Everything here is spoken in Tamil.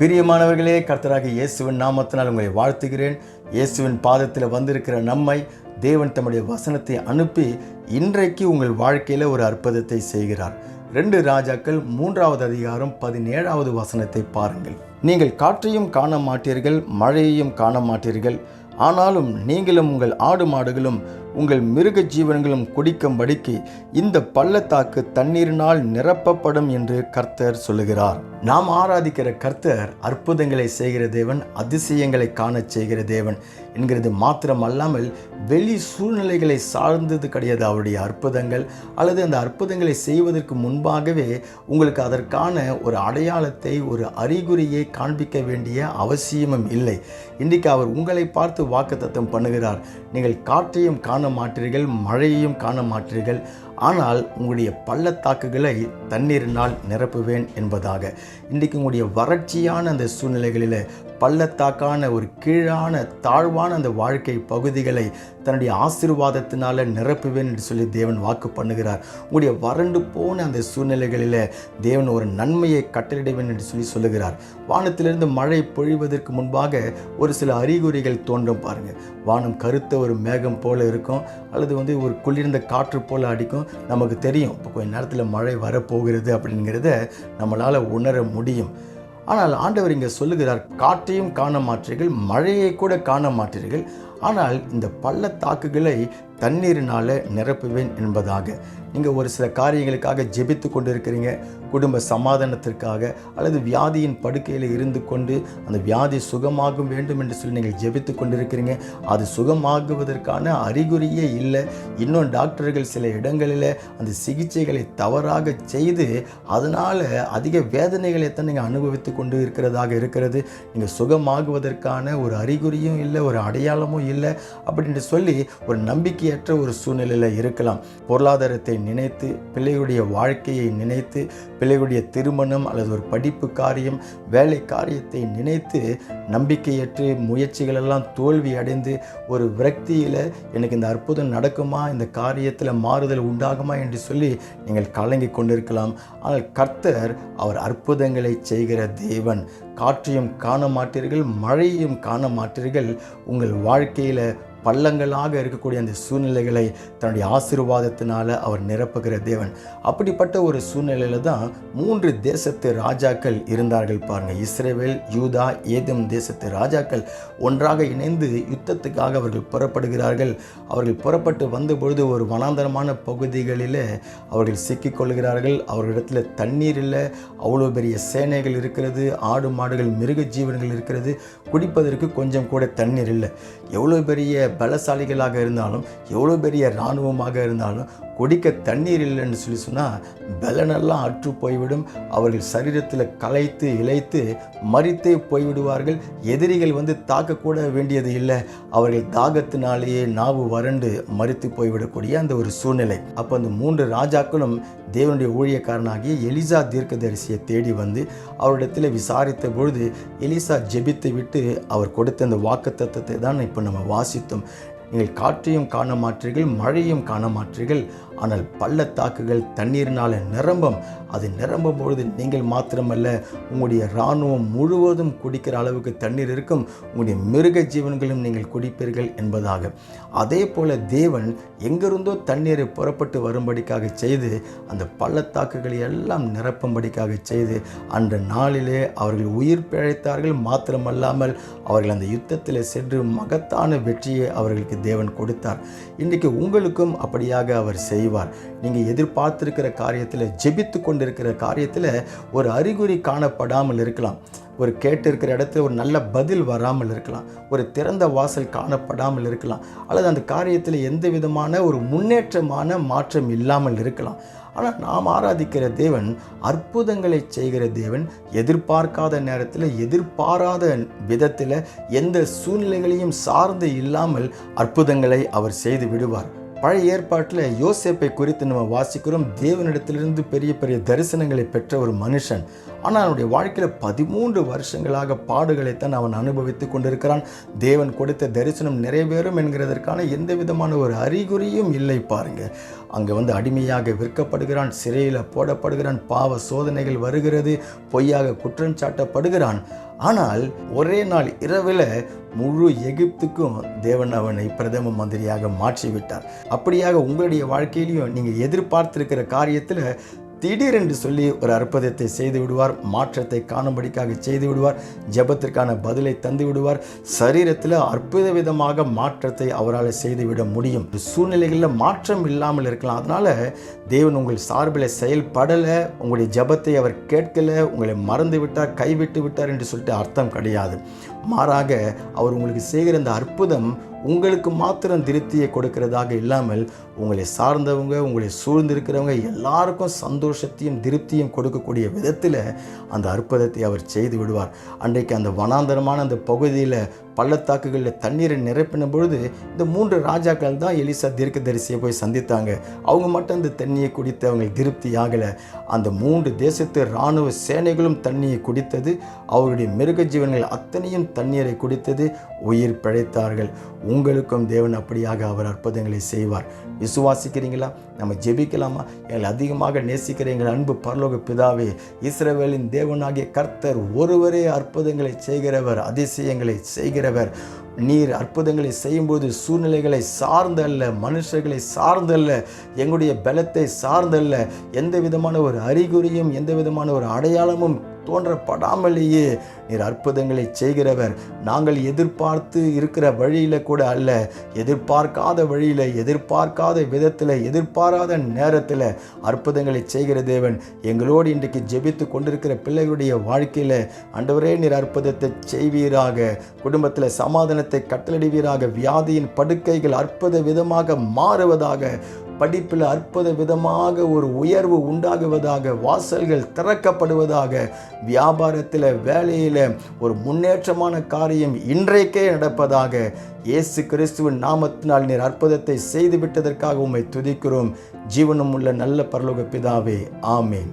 பிரியமானவர்களே கர்த்தராக இயேசுவின் நாமத்தினால் உங்களை வாழ்த்துகிறேன். இயேசுவின் பாதத்தில் வந்திருக்கிற நம்மை தேவன் தம்முடைய வசனத்தை அனுப்பி இன்றைக்கு உங்கள் வாழ்க்கையில் ஒரு அற்புதத்தை செய்கிறார். ரெண்டு ராஜாக்கள் மூன்றாவது அதிகாரம் பதினேழாவது வசனத்தை பாருங்கள். நீங்கள் காற்றையும் காண மாட்டீர்கள் மழையையும் காண மாட்டீர்கள். ஆனாலும் நீங்களும் உங்கள் ஆடு மாடுகளும் உங்கள் மிருக ஜீவன்களும் குடிக்கும்படிக்கு இந்த பள்ளத்தாக்கு தண்ணீரினால் நிரப்பப்படும் என்று கர்த்தர் சொல்லுகிறார். நாம் ஆராதிக்கிற கர்த்தர் அற்புதங்களை செய்கிற தேவன் அதிசயங்களை காணச் செய்கிற தேவன் என்கிறது மாத்திரம் அல்லாமல் வெளி சூழ்நிலைகளை சார்ந்தது கிடையாது. அவருடைய அற்புதங்கள் அல்லது அந்த அற்புதங்களை செய்வதற்கு முன்பாகவே உங்களுக்கு அதற்கான ஒரு அடையாளத்தை ஒரு அறிகுறியை காண்பிக்க வேண்டிய அவசியமும் இல்லை. இன்றைக்கு அவர் உங்களை பார்த்து வாக்குத்தத்தம் பண்ணுகிறார். நீங்கள் காற்றையும் காண மாட்டீர்கள் மழையையும் காண மாட்டீர்கள். ஆனால் உங்களுடைய பள்ளத்தாக்குகளை தண்ணீரினால் நிரப்புவேன் என்பதாக. இன்றைக்கு உங்களுடைய வறட்சியான அந்த சூழ்நிலைகளில் பள்ளத்தாக்கான ஒரு கீழான தாழ்வான அந்த வாழ்க்கை பகுதிகளை தன்னுடைய ஆசீர்வாதத்தினால நிரப்புவேன் என்று சொல்லி தேவன் வாக்கு பண்ணுகிறார். உங்களுடைய வறண்டு போன அந்த சூழ்நிலைகளில் தேவன் ஒரு நன்மையை கட்டளிடுவேன் என்று சொல்லி சொல்லுகிறார். வானத்திலிருந்து மழை பொழிவதற்கு முன்பாக ஒரு சில அறிகுறிகள் தோன்றும் பாருங்கள் வானம் கருத்த ஒரு மேகம் போல இருக்கும் அல்லது வந்து ஒரு குளிர்ந்த காற்று போல அடிக்கும் நமக்கு தெரியும். இப்போ கொஞ்ச நேரத்தில் மழை வரப்போகிறது அப்படிங்கிறத நம்மளால் உணர முடியும். ஆனால் ஆண்டவர் இங்கே சொல்லுகிறார் காற்றையும் காண மாட்டீர்கள் மழையை கூட காண மாட்டீர்கள். ஆனால் இந்த பள்ளத்தாக்குகளை தண்ணீரினால் நிரப்புவேன் என்பதாக. நீங்கள் ஒரு சில காரியங்களுக்காக ஜெபித்து கொண்டு இருக்கிறீங்க குடும்ப சமாதானத்திற்காக அல்லது வியாதியின் படுக்கையில் இருந்து கொண்டு அந்த வியாதி சுகமாகும் வேண்டும் என்று சொல்லி நீங்கள் ஜெபித்து கொண்டிருக்கிறீங்க. அது சுகமாகுவதற்கான அறிகுறியே இல்லை. இன்னும் டாக்டர்கள் சில இடங்களில் அந்த சிகிச்சைகளை தவறாக செய்து அதனால் அதிக வேதனைகளை தான் நீங்கள் அனுபவித்து கொண்டு இருக்கிறதாக இருக்கிறது. நீங்கள் சுகமாகுவதற்கான ஒரு அறிகுறியும் இல்லை ஒரு அடையாளமும் இல்லை. அப்படின்னு சொல்லி ஒரு நம்பிக்கையற்ற ஒரு சூழ்நிலையில் இருக்கலாம். பொருளாதாரத்தை நினைத்து பிள்ளைகளுடைய வாழ்க்கையை நினைத்து பிள்ளைகளுடைய திருமணம் அல்லது ஒரு படிப்பு காரியம் வேலை காரியத்தை நினைத்து நம்பிக்கையற்று முயற்சிகளெல்லாம் தோல்வி அடைந்து ஒரு விரக்தியில் எனக்கு இந்த அற்புதம் நடக்குமா இந்த காரியத்தில் மாறுதல் உண்டாகுமா என்று சொல்லி நீங்கள் கலங்கி கொண்டிருக்கலாம். ஆனால் கர்த்தர் அவர் அற்புதங்களை செய்கிற தேவன். காற்றையும் காண மாட்டீர்கள் மழையையும் காண மாட்டீர்கள். உங்கள் வாழ்க்கையில் பள்ளங்களாக இருக்கக்கூடிய அந்த சூழ்நிலைகளை தன்னுடைய ஆசீர்வாதத்தினால் அவர் நிரப்புகிற தேவன். அப்படிப்பட்ட ஒரு சூழ்நிலையில் தான் மூன்று தேசத்து ராஜாக்கள் இருந்தார்கள் பாருங்கள் இஸ்ரேவேல் யூதா ஏதும் தேசத்து ராஜாக்கள் ஒன்றாக இணைந்து யுத்தத்துக்காக அவர்கள் புறப்படுகிறார்கள். அவர்கள் புறப்பட்டு வந்த பொழுது ஒரு வனாந்தரமான பகுதிகளில் அவர்கள் சிக்கிக்கொள்கிறார்கள். அவர்களிடத்தில் தண்ணீர் இல்லை. அவ்வளோ பெரிய சேனைகள் இருக்கிறது. ஆடு மாடுகள் மிருக ஜீவன்கள் இருக்கிறது. குடிப்பதற்கு கொஞ்சம் கூட தண்ணீர் இல்லை. எவ்வளோ பெரிய பலசாலிகளாக இருந்தாலும் எவ்வளோ பெரிய இராணுவமாக இருந்தாலும் குடிக்க தண்ணீர் இல்லைன்னு சொல்லி சொன்னால் பலனெல்லாம் அற்று போய்விடும். அவர்கள் சரீரத்தில் களைத்து இழைத்து மறித்தே போய்விடுவார்கள். எதிரிகள் வந்து தாக்கக்கூட வேண்டியது இல்லை. அவர்கள் தாகத்தினாலேயே நாவு வறண்டு மறித்து போய்விடக்கூடிய அந்த ஒரு சூழ்நிலை. அப்போ அந்த மூன்று ராஜாக்களும் தேவனுடைய ஊழியக்காரனாகிய எலிசா தீர்க்கதரிசியை தேடி வந்து அவரிடத்தில் விசாரித்த பொழுது எலிசா ஜெபித்து விட்டு அவர் கொடுத்த அந்த வாக்கு தத்துவத்தை தான் இப்போ நம்ம வாசித்தோம். நீங்கள் காற்றையும் காண மாற்றீர்கள் மழையும் காண மாற்றீர்கள் ஆனால் பள்ளத்தாக்குகள் தண்ணீரினால் நிரம்பும். அது நிரம்பும் பொழுது நீங்கள் மாத்திரமல்ல உங்களுடைய இராணுவம் முழுவதும் குடிக்கிற அளவுக்கு தண்ணீர் இருக்கும். உங்களுடைய மிருக ஜீவன்களும் நீங்கள் குடிப்பீர்கள் என்பதாக. அதே போல தேவன் எங்கிருந்தோ தண்ணீரை புறப்பட்டு வரும்படிக்காக செய்து அந்த பள்ளத்தாக்குகளை எல்லாம் நிரப்பும்படிக்காக செய்து அன்ற நாளிலே அவர்கள் உயிர் பிழைத்தார்கள். மாத்திரமல்லாமல் அவர்கள் அந்த யுத்தத்தில் சென்று மகத்தான வெற்றியை அவர்களுக்கு தேவன் கொடுத்தார். இன்றைக்கு உங்களுக்கும் அப்படியாக அவர் செய்வார். நீங்கள் எதிர்பார்த்துருக்கிற காரியத்தில் ஜெபித்து கொண்டிருக்கிற காரியத்தில் ஒரு அறிகுறி காணப்படாமல் இருக்கலாம். ஒரு கேட்டு இருக்கிற இடத்துல ஒரு நல்ல பதில் வராமல் இருக்கலாம். ஒரு திறந்த வாசல் காணப்படாமல் இருக்கலாம். அல்லது அந்த காரியத்தில் எந்த விதமான ஒரு முன்னேற்றமான மாற்றம் இல்லாமல் இருக்கலாம். ஆனால் நாம் ஆராதிக்கிற தேவன் அற்புதங்களை செய்கிற தேவன் எதிர்பார்க்காத நேரத்தில் எதிர்பாராத விதத்தில் எந்த சூழ்நிலைகளையும் சார்ந்து இல்லாமல் அற்புதங்களை அவர் செய்து விடுவார். பழைய ஏற்பாட்டில் யோசேப்பை குறித்து நம்ம வாசிக்கிறோம். தேவனிடத்திலிருந்து பெரிய பெரிய தரிசனங்களை பெற்ற ஒரு மனுஷன். ஆனால் அவனுடைய வாழ்க்கையில் பதிமூன்று வருஷங்களாக பாடுகளைத்தான் அவன் அனுபவித்து கொண்டிருக்கிறான். தேவன் கொடுத்த தரிசனம் நிறைவேறும் என்கிறதற்கான எந்த விதமான ஒரு அறிகுறியும் இல்லை பாருங்க. அங்கே வந்து அடிமையாக விற்கப்படுகிறான் சிறையில் போடப்படுகிறான் பாவ சோதனைகள் வருகிறது பொய்யாக குற்றம் சாட்டப்படுகிறான். ஆனால் ஒரே நாள் இரவில் முழு எகிப்துக்கும் தேவன் அவனை பிரதம மந்திரியாக மாற்றிவிட்டார். அப்படியாக உங்களுடைய வாழ்க்கையிலையும் நீங்கள் எதிர்பார்த்திருக்கிற காரியத்தில் திடீரென்று சொல்லி ஒரு அற்புதத்தை செய்து விடுவார் மாற்றத்தை காணும்படிக்காக செய்து விடுவார் ஜெபத்திற்கான பதிலை தந்து விடுவார் சரீரத்தில் அற்புத விதமாக மாற்றத்தை அவரால் செய்துவிட முடியும். சூழ்நிலைகளில் மாற்றம் இல்லாமல் இருக்கலாம். அதனால தேவன் உங்கள் சார்பில் செயல்படலை உங்களுடைய ஜெபத்தை அவர் கேட்கலை உங்களை மறந்து விட்டார் கைவிட்டு விட்டார் என்று சொல்லிட்டு அர்த்தம் கிடையாது. மாறாக அவர் உங்களுக்கு செய்கிற அந்த அற்புதம் உங்களுக்கு மாத்திரம் திருப்தியை கொடுக்கிறதாக இல்லாமல் உங்களை சார்ந்தவங்க உங்களை சூழ்ந்திருக்கிறவங்க எல்லாருக்கும் சந்தோஷத்தையும் திருப்தியும் கொடுக்கக்கூடிய விதத்தில் அந்த அற்புதத்தை அவர் செய்து விடுவார். அன்றைக்கு அந்த வனாந்தரமான அந்த பகுதியில் பள்ளத்தாக்குகளில் தண்ணீரை நிரப்பின பொழுது இந்த மூன்று ராஜாக்கள் தான் எலிசா தீர்க்கதரிசியை போய் சந்தித்தாங்க. அவங்க மட்டும் அந்த தண்ணியை குடித்து அவங்க திருப்தி ஆகலை. அந்த மூன்று தேசத்து இராணுவ சேனைகளும் தண்ணியை குடித்தது. அவருடைய மிருக ஜீவன்கள் அத்தனையும் தண்ணீரை குடித்தது. உயிர் பிழைத்தார்கள். உங்களுக்கும் தேவன் அப்படியாக அவர் அற்புதங்களை செய்வார். விசுவாசிக்கிறீங்களா? நம்ம ஜெபிக்கலாமா? எங்களை அதிகமாக நேசிக்கிற எங்கள் அன்பு பரலோக பிதாவே இஸ்ரவேலின் தேவனாகிய கர்த்தர் ஒருவரே அற்புதங்களை செய்கிறவர் அதிசயங்களை செய்கிறவர். நீர் அற்புதங்களை செய்யும்போது சூழ்நிலைகளை சார்ந்தல்ல மனுஷர்களை சார்ந்தல்ல எங்களுடைய பலத்தை சார்ந்தல்ல. எந்த விதமான ஒரு அறிகுறியும் எந்த விதமான ஒரு அடையாளமும் தோன்றப்படாமலேயே நீர் அற்புதங்களை செய்கிறவர். நாங்கள் எதிர்பார்த்து இருக்கிற வழியில் கூட அல்ல. எதிர்பார்க்காத வழியில் எதிர்பார்க்காத விதத்தில் எதிர்பாராத நேரத்தில் அற்புதங்களை செய்கிற தேவன் எங்களோடு இன்றைக்கு ஜெபித்து கொண்டிருக்கிற பிள்ளைகளுடைய வாழ்க்கையில் அண்டவரே நீர் அற்புதத்தை செய்வீராக. குடும்பத்தில் சமாதானத்தை கட்டளிடுவீராக வியாதியின் படுக்கைகள் அற்புத விதமாக மாறுவதாக படிப்பில் அற்புத விதமாக ஒரு உயர்வு உண்டாகுவதாக வாசல்கள் திறக்கப்படுவதாக வியாபாரத்தில் வேலையில் ஒரு முன்னேற்றமான காரியம் இன்றைக்கே நடப்பதாக இயேசு கிறிஸ்துவின் நாமத்தினால் நீர் அற்புதத்தை செய்து விட்டதற்காக உம்மை துதிக்கிறோம். ஜீவனம் உள்ள நல்ல பரலோக பிதாவே ஆமேன்.